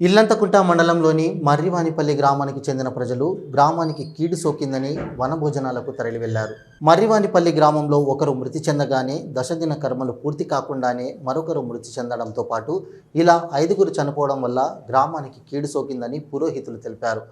ఇల్లంతకుంట మండలంలోని మర్రివానిపల్లి గ్రామానికి చెందిన ప్రజలు గ్రామానికి కీడు సోకిందని వనభోజనాలకు తరలి వెళ్ళారు మర్రివానిపల్లి గ్రామంలో ఒకరు మృతి చెందగానే దశదిన కర్మలు పూర్తి కాకుండానే మరొకరు మృతి చెందడంతో పాటు ఇలా ఐదుగురు చనిపోవడం వల్ల గ్రామానికి కీడు సోకిందని పురోహితులు తెలిపారు.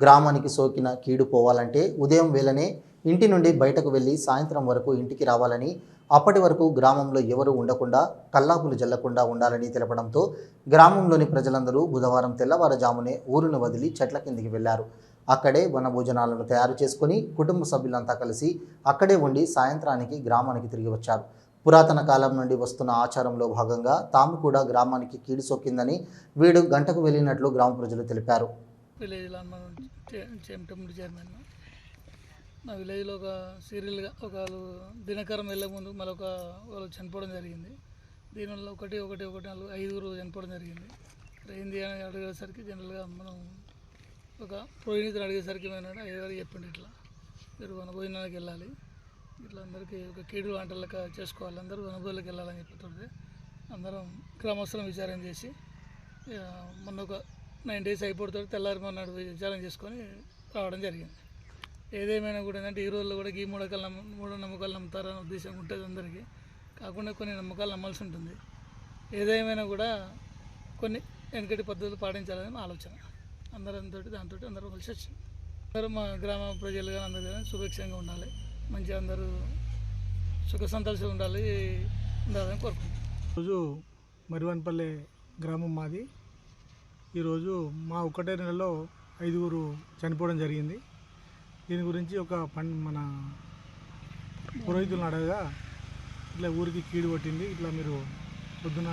గ్రామానికి సోకిన కీడు పోవాలంటే ఉదయం వేళనే ఇంటి నుండి బయటకు వెళ్ళి సాయంత్రం వరకు ఇంటికి రావాలని అప్పటి వరకు గ్రామంలో ఎవరూ ఉండకుండా కల్లాపులు జల్లకుండా ఉండాలని తెలపడంతో గ్రామంలోని ప్రజలందరూ బుధవారం తెల్లవారుజామునే ఊరును వదిలి చెట్ల కిందికి వెళ్ళారు అక్కడే వనభోజనాలను తయారు చేసుకుని కుటుంబ సభ్యులంతా కలిసి అక్కడే ఉండి సాయంత్రానికి గ్రామానికి తిరిగి వచ్చారు పురాతన కాలం నుండి వస్తున్న ఆచారంలో భాగంగా తాము కూడా గ్రామానికి కీడు సోకిందని వీడు గంటకు వెళ్ళినట్లు గ్రామ ప్రజలు తెలిపారు నా మా విలేజ్లో ఒక సీరియల్గా ఒక వాళ్ళు దినకరం వెళ్ళే ముందు మళ్ళీ ఒక వాళ్ళు చనిపోవడం జరిగింది. దీనివల్ల ఒకటి ఒకటి ఒకటి నాలుగు ఐదుగురు చనిపోవడం జరిగింది. ఏంది అని అడిగేసరికి జనరల్గా మనం ఒక పురోహితుని అడిగేసరికి మేము ఐదుగారు చెప్పిండు ఇట్లా. మీరు వనభోజనానికి వెళ్ళాలి. ఇట్లా అందరికీ ఒక కీడు వంటలు చేసుకోవాలి. అందరూ వనభోజనకి వెళ్ళాలని చెప్తుంటే అందరం గ్రామస్తులం విచారం చేసి ఇక మొన్న ఒక నైన్ డేస్ అయిపోతుంది తెల్లారి మొన్న విచారం చేసుకొని రావడం జరిగింది. ఏదేమైనా కూడా ఏంటంటే ఈ రోజుల్లో కూడా ఈ మూఢకాలు నమ్మ మూఢ నమ్మకాలు నమ్ముతారనే ఉద్దేశం ఉంటుంది అందరికీ. కాకుండా కొన్ని నమ్మకాలు నమ్మాల్సి ఉంటుంది. ఏదేమైనా కూడా కొన్ని వెనకటి పద్ధతులు పాటించాలని మా ఆలోచన. అందరంతో దాంతో అందరూ కలిసి వచ్చింది అందరూ మా గ్రామ ప్రజలు కానీ అందరూ కానీ సుభిక్షంగా ఉండాలి. మంచిగా అందరూ సుఖ సంతోషంగా ఉండాలి ఉండాలని కోరుకుంటున్నాం. ఈరోజు మరివన్పల్లె గ్రామం మాది. ఈరోజు మా ఒకటే నెలలో ఐదుగురు చనిపోవడం జరిగింది. దీని గురించి ఒక పం మన పురోహితులను అడగగా ఇట్లా ఊరికి కీడు పట్టింది ఇట్లా మీరు పొద్దున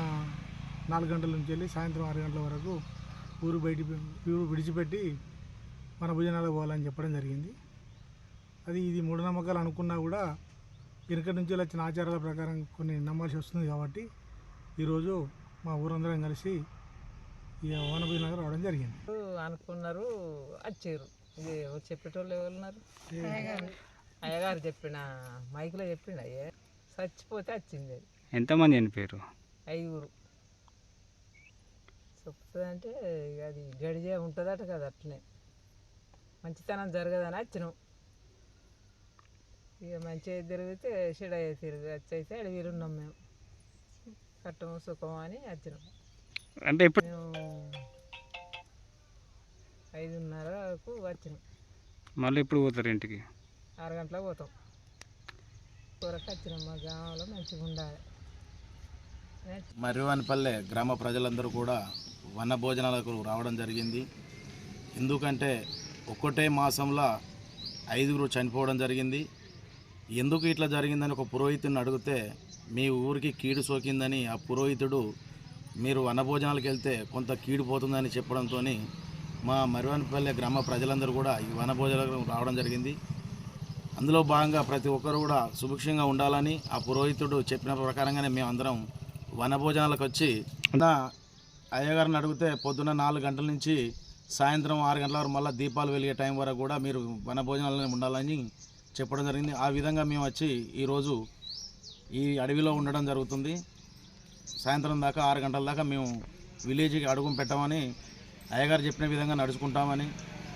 నాలుగు గంటల నుంచి వెళ్ళి సాయంత్రం ఆరు గంటల వరకు ఊరు బయట ఊరు విడిచిపెట్టి మన భోజనాలకు పోవాలని చెప్పడం జరిగింది. అది ఇది మూఢనమ్మకాలు అనుకున్నా కూడా వెనుకటి నుంచి వచ్చిన ఆచారాల ప్రకారం కొన్ని నమ్మాల్సి వస్తుంది కాబట్టి ఈరోజు మా ఊరందరం కలిసి ఈ వనభోజనాలకు రావడం జరిగింది. అనుకున్నారు వచ్చారు. ఇది ఎవరు చెప్పేటోళ్ళు ఎవరు ఉన్నారు అయ్యగారు చెప్పిన మైక్లో చెప్పిండు అయ్యే. చచ్చిపోతే వచ్చింది. అది ఎంతమంది చనిపోయారు ఐదుగురు. చెప్తుంది అంటే ఇక అది గడిజే ఉంటుందట కదా అట్లనే. మంచితనం జరగదని వచ్చినాం. ఇక మంచిగా జరిగితే చెడయ్యే తిరిగి వచ్చి అయితే అడవిలు ఉన్నాం మేము. కట్టము సుఖం అని వచ్చినాం. అంటే ఇప్పుడు మేము ఐదున్నరకు వచ్చినాం. మళ్ళీ ఇప్పుడు పోతారు ఇంటికి? ఆరు గంటలకు పోతాం. కూరకు వచ్చినాం. మా గ్రామంలో మంచిగా ఉండాలి. మర్రివానిపల్లె గ్రామ ప్రజలందరూ కూడా వన భోజనాలకు రావడం జరిగింది. ఎందుకంటే ఒక్కటే మాసంలో ఐదుగురు చనిపోవడం జరిగింది. ఎందుకు ఇట్లా జరిగిందని ఒక పురోహితుడిని అడిగితే మీ ఊరికి కీడు సోకిందని ఆ పురోహితుడు మీరు వనభోజనాలకు వెళ్తే కొంత కీడు పోతుందని చెప్పడంతో మా మరివానిపల్లె గ్రామ ప్రజలందరూ కూడా ఈ వనభోజనాలకు రావడం జరిగింది. అందులో భాగంగా ప్రతి ఒక్కరు కూడా సుభిక్షంగా ఉండాలని ఆ పురోహితుడు చెప్పిన ప్రకారంగానే మేము అందరం వనభోజనాలకు వచ్చి నా అయ్యగారిని అడిగితే పొద్దున్న నాలుగు గంటల నుంచి సాయంత్రం ఆరు గంటల వరకు మళ్ళీ దీపాలు వెలిగే టైం వరకు కూడా మీరు వనభోజనాలనే ఉండాలని చెప్పడం జరిగింది. ఆ విధంగా మేము వచ్చి ఈరోజు ఈ అడవిలో ఉండడం జరుగుతుంది. సాయంత్రం దాకా ఆరు గంటల దాకా మేము విలేజ్కి అడుగు పెట్టమని అయ్యగారు చెప్పిన విధంగా నడుచుకుంటామని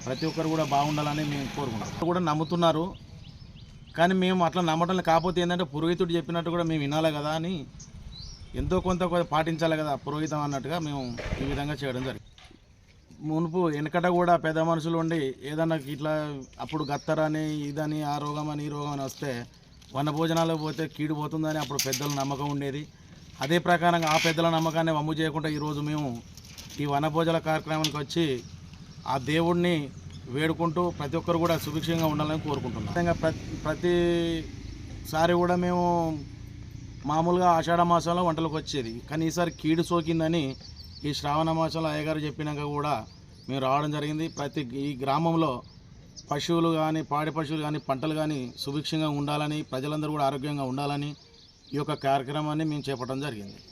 ప్రతి ఒక్కరు కూడా బాగుండాలని మేము కోరుకుంటాం కూడా నమ్ముతున్నారు. కానీ మేము అట్లా నమ్మటం కాకపోతే ఏంటంటే పురోహితుడు చెప్పినట్టు కూడా మేము వినాలి కదా అని ఎంతో కొంత పాటించాలి కదా పురోహితం అన్నట్టుగా మేము ఈ విధంగా చేయడం జరిగింది. మునుపు వెనకట కూడా పెద్ద మనుషులు ఉండి ఏదన్నా ఇట్లా అప్పుడు గత్తరని ఇదని ఆ రోగం అని ఈ రోగం అని వస్తే వన భోజనాలకు పోతే కీడు పోతుందని అప్పుడు పెద్దల నమ్మకం ఉండేది. అదే ప్రకారంగా ఆ పెద్దల నమ్మకాన్ని వమ్ము చేయకుండా ఈరోజు మేము ఈ వనభోజన కార్యక్రమానికి వచ్చి ఆ దేవుడిని వేడుకుంటూ ప్రతి ఒక్కరు కూడా సుభిక్షంగా ఉండాలని కోరుకుంటున్నాం. ప్రతి ప్రతిసారి కూడా మేము మామూలుగా ఆషాఢ మాసంలో వంటలకు వచ్చేది. కానీ ఈసారి కీడు సోకిందని ఈ శ్రావణ మాసంలో అయ్యగారు చెప్పినాక కూడా మేము రావడం జరిగింది. ప్రతి ఈ గ్రామంలో పశువులు కానీ పాడి పశువులు కానీ పంటలు కానీ సుభిక్షంగా ఉండాలని ప్రజలందరూ కూడా ఆరోగ్యంగా ఉండాలని ఈ యొక్క కార్యక్రమాన్ని మేము చేపట్టడం జరిగింది.